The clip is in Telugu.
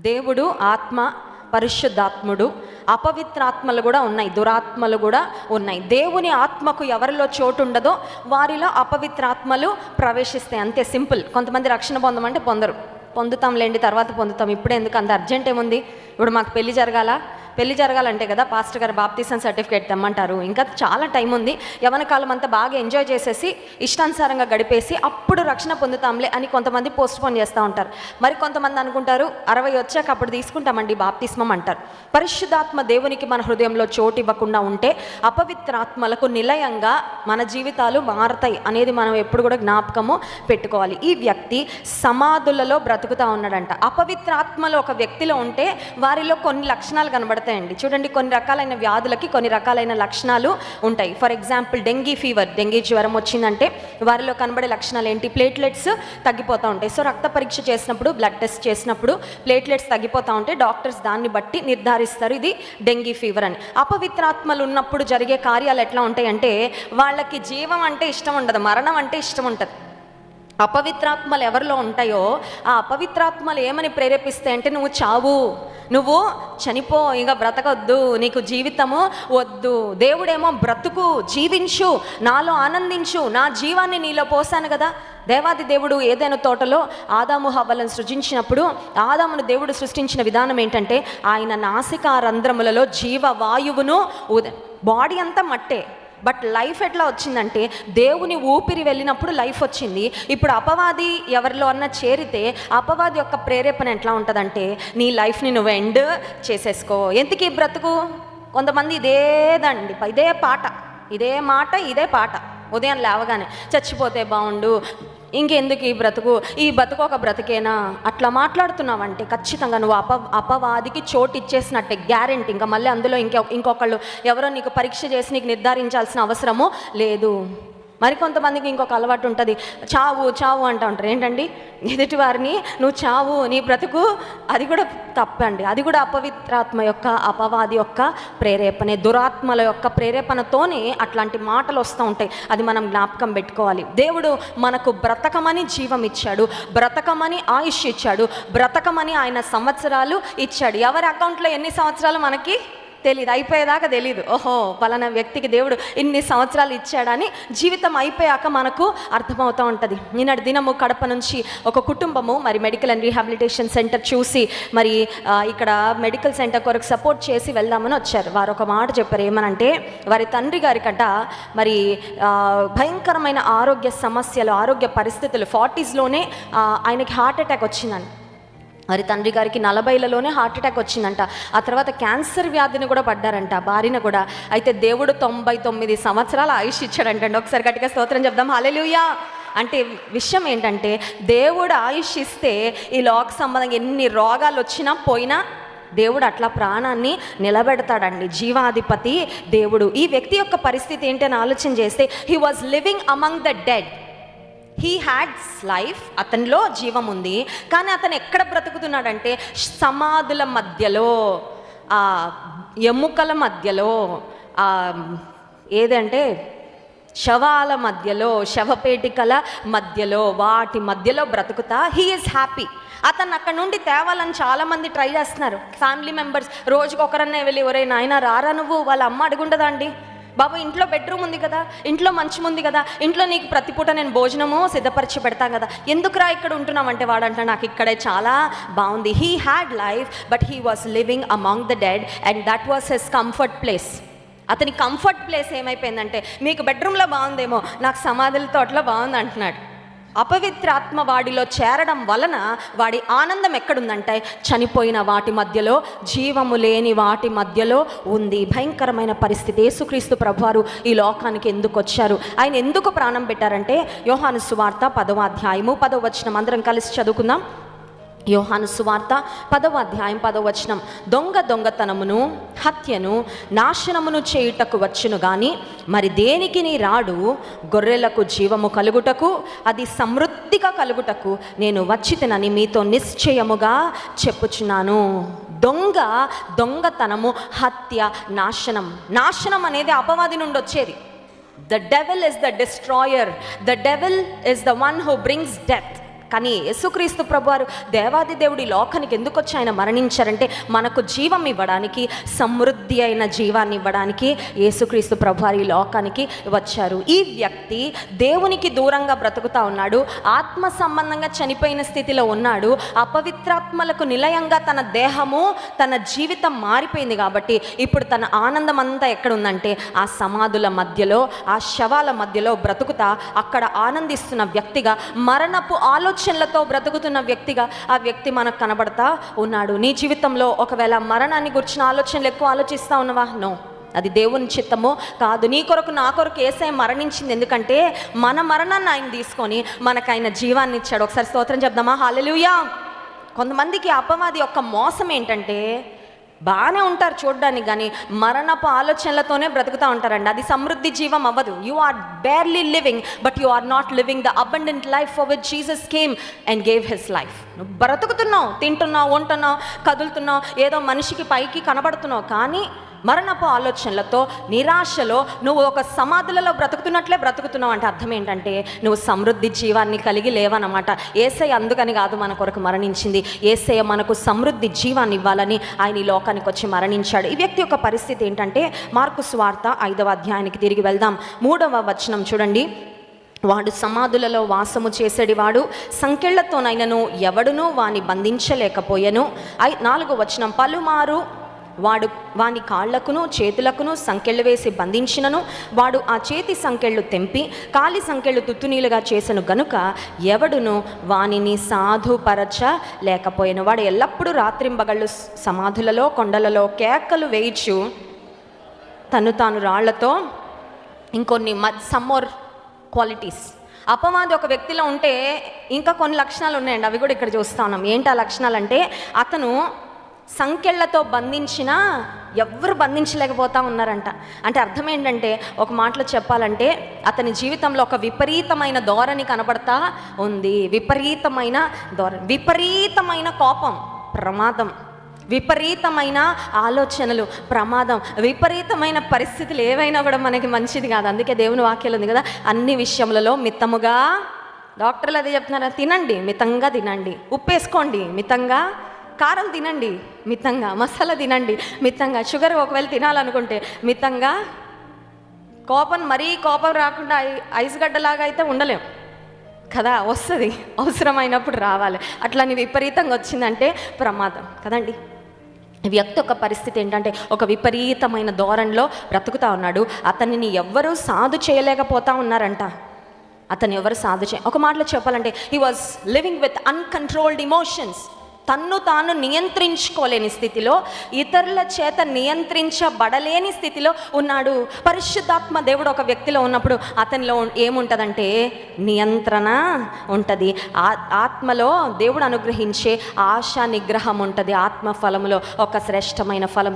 దేవుడు ఆత్మ పరిశుద్ధాత్ముడు అపవిత్రాత్మలు కూడా ఉన్నాయి దురాత్మలు కూడా ఉన్నాయి. దేవుని ఆత్మకు ఎవరిలో చోటు ఉండదో వారిలో అపవిత్రాత్మలు ప్రవేశిస్తాయి. అంతే సింపుల్. కొంతమంది రక్షణ పొందమంటే పొందరు. పొందుతాంలేండి తర్వాత పొందుతాం. ఇప్పుడే ఎందుకు అంత అర్జెంట్ ఏముంది? ఇప్పుడు మాకు పెళ్ళి జరగాల? పెళ్ళి జరగాలంటే కదా పాస్టర్ గారు బాప్తీసం సర్టిఫికేట్ తెమ్మంటారు. ఇంకా చాలా టైం ఉంది. యవన కాలం అంతా బాగా ఎంజాయ్ చేసేసి ఇష్టానుసారంగా గడిపేసి అప్పుడు రక్షణ పొందుతాంలే అని కొంతమంది పోస్ట్ పోన్ చేస్తూ ఉంటారు. మరి కొంతమంది అనుకుంటారు అరవై వచ్చాక అప్పుడు తీసుకుంటామండి బాప్తిస్మం అంటారు. పరిశుద్ధాత్మ దేవునికి మన హృదయంలో చోటు ఇవ్వకుండా ఉంటే అపవిత్రాత్మలకు నిలయంగా మన జీవితాలు మారతాయి అనేది మనం ఎప్పుడు కూడా జ్ఞాపకము పెట్టుకోవాలి. ఈ వ్యక్తి సమాధులలో బ్రతుకుతా ఉన్నాడంట. అపవిత్రాత్మలు ఒక వ్యక్తిలో ఉంటే వారిలో కొన్ని లక్షణాలు కనబడతాయి. కనబడతాయండి చూడండి కొన్ని రకాలైన వ్యాధులకి కొన్ని రకాలైన లక్షణాలు ఉంటాయి. For example dengue fever dengue జ్వరం వచ్చిందంటే వారిలో కనబడే లక్షణాలు ఏంటి? ప్లేట్లెట్స్ తగ్గిపోతూ ఉంటాయి. సో రక్త పరీక్ష చేసినప్పుడు బ్లడ్ టెస్ట్ చేసినప్పుడు ప్లేట్లెట్స్ తగ్గిపోతూ ఉంటే డాక్టర్స్ దాన్ని బట్టి నిర్ధారిస్తారు. ఇది డెంగీ ఫీవర్ అని. అపవిత్రాత్మలు ఉన్నప్పుడు జరిగే కార్యాలు ఎట్లా ఉంటాయంటే వాళ్ళకి జీవం అంటే ఇష్టం ఉండదు మరణం అంటే ఇష్టం ఉంటుంది. అపవిత్రాత్మలు ఎవరిలో ఉంటాయో ఆ అపవిత్రాత్మలు ఏమని ప్రేరేపిస్తాయి అంటే నువ్వు చావు. నువ్వు చనిపో ఇంకా బ్రతకొద్దు నీకు జీవితము వద్దు. దేవుడేమో బ్రతుకు జీవించు నాలో ఆనందించు నా జీవాన్ని నీలో పోసాను కదా. దేవాది దేవుడు ఏదైనా తోటలో ఆదాము హవ్వలను సృజించినప్పుడు ఆదామును దేవుడు సృష్టించిన విధానం ఏంటంటే ఆయన నాసికా రంధ్రములలో జీవ వాయువును ఉద బాడీ అంతా మట్టే. బట్ లైఫ్ ఎట్లా వచ్చిందంటే దేవుని ఊపిరి వెళ్ళినప్పుడు లైఫ్ వచ్చింది. ఇప్పుడు అపవాది ఎవరిలో అన్న చేరితే అపవాది యొక్క ప్రేరేపణ ఎట్లా ఉంటుందంటే నీ లైఫ్ని నువ్వు ఎండ్ చేసేసుకో. ఎందుకు ఈ బ్రతుకు? కొంతమంది ఇదేదండి ఇదే పాట ఇదే మాట ఇదే పాట. ఉదయం లేవగానే చచ్చిపోతే బాగుండు ఇంకెందుకు ఈ బ్రతుకు? ఈ బ్రతుకు ఒక బ్రతికేనా? అట్లా మాట్లాడుతున్నావంటే ఖచ్చితంగా నువ్వు అప అపవాదికి చోటు ఇచ్చేసినట్టే గ్యారెంటీ. ఇంకా మళ్ళీ అందులో ఇంకొ ఇంకొకళ్ళు ఎవరో నీకు పరీక్ష చేసి నీకు నిర్ధారించాల్సిన అవసరము లేదు. మరికొంతమందికి ఇంకొక అలవాటు ఉంటుంది. చావు చావు అంటూ ఉంటారు. ఏంటండి? ఎదుటి వారిని నువ్వు చావు నీ బ్రతుకు అది కూడా తప్పండి. అది కూడా అపవిత్రాత్మ యొక్క అపవాది యొక్క ప్రేరేపణ దురాత్మల యొక్క ప్రేరేపణతోనే అట్లాంటి మాటలు వస్తూ ఉంటాయి. అది మనం జ్ఞాపకం పెట్టుకోవాలి. దేవుడు మనకు బ్రతకమని జీవం ఇచ్చాడు. బ్రతకమని ఆయుష్ ఇచ్చాడు. బ్రతకమని ఆయన సంవత్సరాలు ఇచ్చాడు. ఎవరి అకౌంట్లో ఎన్ని సంవత్సరాలు మనకి? తెలియదు అయిపోయేదాకా తెలియదు ఓహో పలానా వ్యక్తికి దేవుడు ఇన్ని సంవత్సరాలు ఇచ్చాడని జీవితం అయిపోయాక మనకు అర్థమవుతూ ఉంటుంది. నిన్నటి దినము కడప నుంచి ఒక కుటుంబము మరి మెడికల్ అండ్ రీహాబిలిటేషన్ సెంటర్ చూసి మరి ఇక్కడ మెడికల్ సెంటర్ కొరకు సపోర్ట్ చేసి వెళ్దామని వచ్చారు. వారు ఒక మాట చెప్పారు ఏమనంటే వారి తండ్రి గారికట మరి భయంకరమైన ఆరోగ్య సమస్యలు ఆరోగ్య పరిస్థితులు ఫార్టీస్లోనే ఆయనకి హార్ట్ అటాక్ వచ్చిందండి మరి తండ్రి గారికి నలభైలలోనే హార్ట్ అటాక్ వచ్చిందంట. ఆ తర్వాత క్యాన్సర్ వ్యాధిని కూడా పడ్డారంట బారిన కూడా. అయితే దేవుడు తొంభై తొమ్మిది సంవత్సరాల ఆయుష్ ఇచ్చాడంటండి. ఒకసారి గట్టిగా స్తోత్రం చెప్దాం. హలెలుయా అంటే విషయం ఏంటంటే దేవుడు ఆయుష్ ఇస్తే ఈ లోక సంబంధంగా ఎన్ని రోగాలు వచ్చినా పోయినా దేవుడు అట్లా ప్రాణాన్ని నిలబెడతాడండి. జీవాధిపతి దేవుడు. ఈ వ్యక్తి యొక్క పరిస్థితి ఏంటి అని ఆలోచన చేస్తే he was living among the dead he had life అతనిలో జీవం ఉంది. కానీ అతను ఎక్కడ బ్రతుకుతున్నాడంటే సమాధుల మధ్యలో ఆ ఎముకల మధ్యలో ఏదంటే శవాల మధ్యలో శవపేటికల మధ్యలో వాటి మధ్యలో బ్రతుకుతా. హీ ఈజ్ హ్యాపీ అతను అక్కడ నుండి తేవాలని చాలామంది ట్రై చేస్తున్నారు. ఫ్యామిలీ మెంబర్స్ రోజుకొకరన్నా వెళ్ళి ఒరే నాయన రారా నువ్వు? వాళ్ళ అమ్మ అడుగుండదా అండి? బాబు ఇంట్లో బెడ్రూమ్ ఉంది కదా ఇంట్లో మంచం ఉంది కదా ఇంట్లో నీకు ప్రతి పూట నేను భోజనము సిద్ధపరిచి పెడతాను కదా. ఎందుకురా ఇక్కడ ఉంటున్నామంటే వాడంట నాకు ఇక్కడే చాలా బాగుంది. He had life but he was living among the dead and that was his comfort place అతని కంఫర్ట్ ప్లేస్ ఏమైపోయిందంటే మీకు బెడ్రూమ్లో బాగుందేమో నాకు సమాధుల తోటలో బాగుంది అంటున్నాడు. అపవిత్రాత్మ వాడిలో చేరడం వలన వాడి ఆనందం ఎక్కడుందంటే చనిపోయిన వాటి మధ్యలో జీవము లేని వాటి మధ్యలో ఉంది. భయంకరమైన పరిస్థితి. యేసుక్రీస్తు ప్రభువారు ఈ లోకానికి ఎందుకు వచ్చారు? ఆయన ఎందుకు ప్రాణం పెట్టారంటే యోహాను సువార్త పదవ అధ్యాయము పదవ వచనం అందరం కలిసి చదువుకుందాం. యోహాను సువార్త పదవ అధ్యాయం పదవ వచనం. దొంగ దొంగతనమును హత్యను నాశనమును చేయుటకు వచ్చును గాని మరి దేనికి నీ రాడు? గొర్రెలకు జీవము కలుగుటకు అది సమృద్ధిగా కలుగుటకు నేను వచ్చితనని మీతో నిశ్చయముగా చెప్పుచున్నాను. దొంగ దొంగతనము హత్య నాశనం. నాశనం అనేది అపవాది నుండి వచ్చేది. The devil is the destroyer the devil is the one who brings death కానీ యేసుక్రీస్తు ప్రభువారు దేవాది దేవుడి లోకానికి ఎందుకు వచ్చి ఆయన మరణించారంటే మనకు జీవం ఇవ్వడానికి సమృద్ధి అయిన జీవాన్ని ఇవ్వడానికి యేసుక్రీస్తు ప్రభువారు ఈ లోకానికి వచ్చారు. ఈ వ్యక్తి దేవునికి దూరంగా బ్రతుకుతా ఉన్నాడు ఆత్మ సంబంధంగా చనిపోయిన స్థితిలో ఉన్నాడు అపవిత్రాత్మలకు నిలయంగా తన దేహము తన జీవితం మారిపోయింది కాబట్టి ఇప్పుడు తన ఆనందం అంతా ఎక్కడ ఉందంటే ఆ సమాధుల మధ్యలో ఆ శవాల మధ్యలో బ్రతుకుతా అక్కడ ఆనందిస్తున్న వ్యక్తిగా మరణపు ఆలోచన ఆలోచనలతో బ్రతుకుతున్న వ్యక్తిగా ఆ వ్యక్తి మనకు కనబడతా ఉన్నాడు. నీ జీవితంలో ఒకవేళ మరణాన్ని గురించిన ఆలోచనలు ఎక్కువ ఆలోచిస్తా ఉన్నవా? నో. అది దేవుని చిత్తమో కాదు. నీ కొరకు నా కొరకు ఏసై మరణించింది. ఎందుకంటే మన మరణాన్ని ఆయన తీసుకొని మనకు ఆయన జీవాన్ని ఇచ్చాడు. ఒకసారి స్తోత్రం చెప్దామా? హాలలుయా కొంతమందికి అపవాది యొక్క మోసం ఏంటంటే బాగానే ఉంటారు చూడడానికి కానీ మరణపు ఆలోచనలతోనే బ్రతుకుతూ ఉంటారండి. అది సమృద్ధి జీవం అవ్వదు. You are barely living but you are not living the abundant life for with Jesus came and gave his life నువ్వు బ్రతుకుతున్నావు తింటున్నావు వంటున్నావు కదులుతున్నావు ఏదో మనిషికి పైకి కనబడుతున్నావు కానీ మరణపు ఆలోచనలతో నిరాశలో నువ్వు ఒక సమాధులలో బ్రతుకుతున్నట్లే బ్రతుకుతున్నావు అంటే అర్థం ఏంటంటే నువ్వు సమృద్ధి జీవాన్ని కలిగి లేవన్నమాట. ఏసై అందుకని కాదు మన కొరకు మరణించింది. ఏసయ్య మనకు సమృద్ధి జీవాన్ని ఇవ్వాలని ఆయన ఈ లోకానికి వచ్చి మరణించాడు. ఈ వ్యక్తి యొక్క పరిస్థితి ఏంటంటే మార్కు స్వార్త ఐదవ అధ్యాయానికి తిరిగి వెళ్దాం. మూడవ వచనం చూడండి. వాడు సమాధులలో వాసము చేసేడివాడు సంకెళ్ళతోనైనను ఎవడునూ వాని బంధించలేకపోయెను. ఐ నాలుగు వచనం పలుమారు వాడు వాని కాళ్ళకును చేతులకును సంకెళ్ళు వేసి బంధించినను. వాడు ఆ చేతి సంకెళ్ళు తెంపి కాలి సంకెళ్ళు తుత్తునీలుగా చేసను గనుక ఎవడును వానిని సాధుపరచ లేకపోయాను. వాడు ఎల్లప్పుడూ రాత్రింబగళ్ళు సమాధులలో కొండలలో కేకలు వేయిచు తను తాను రాళ్ళతో ఇంకొన్ని సమ్మోర్ క్వాలిటీస్ అపవాది ఒక వ్యక్తిలో ఉంటే ఇంకా కొన్ని లక్షణాలు ఉన్నాయండి అవి కూడా ఇక్కడ చూస్తా ఉన్నాం. ఏంటి ఆ లక్షణాలు అంటే అతను సంకెళ్ళతో బంధించినా ఎవ్వరు బంధించలేకపోతా ఉన్నారంట. అంటే అర్థం ఏంటంటే ఒక మాటలో చెప్పాలంటే అతని జీవితంలో ఒక విపరీతమైన ధోరణి కనబడతా ఉంది. విపరీతమైన ధోరణి విపరీతమైన కోపం ప్రమాదం. విపరీతమైన ఆలోచనలు ప్రమాదం. విపరీతమైన పరిస్థితులు ఏవైనా కూడా మనకి మంచిది కాదు. అందుకే దేవుని వాక్యాలు ఉంది కదా అన్ని విషయములలో మితముగా డాక్టర్లు అదే చెప్తున్నారా? తినండి మితంగా తినండి. ఉప్పేసుకోండి మితంగా కారం తినండి మితంగా మసాలా తినండి మితంగా షుగర్ ఒకవేళ తినాలనుకుంటే మితంగా కోపం మరీ కోపం రాకుండా ఐ- ఐస్ గడ్డలాగా అయితే ఉండలేం. కదా వస్తుంది అవసరమైనప్పుడు రావాలి. అట్లా నీ విపరీతంగా వచ్చిందంటే ప్రమాదం కదండి? వ్యక్తి యొక్క పరిస్థితి ఏంటంటే ఒక విపరీతమైన ధోరణిలో బ్రతుకుతా ఉన్నాడు. అతనిని ఎవ్వరూ సాధు చేయలేకపోతా ఉన్నారంట. అతను ఎవరు సాధు చే ఒక మాటలో చెప్పాలంటే he was living with uncontrolled emotions తన్ను తాను నియంత్రించుకోలేని స్థితిలో ఇతరుల చేత నియంత్రించబడలేని స్థితిలో ఉన్నాడు. పరిశుద్ధాత్మ దేవుడు ఒక వ్యక్తిలో ఉన్నప్పుడు అతనిలో ఏముంటుందంటే నియంత్రణ ఉంటుంది. ఆత్మలో దేవుడు అనుగ్రహించే ఆశా నిగ్రహం ఉంటుంది. ఆత్మ ఫలములో ఒక శ్రేష్టమైన ఫలం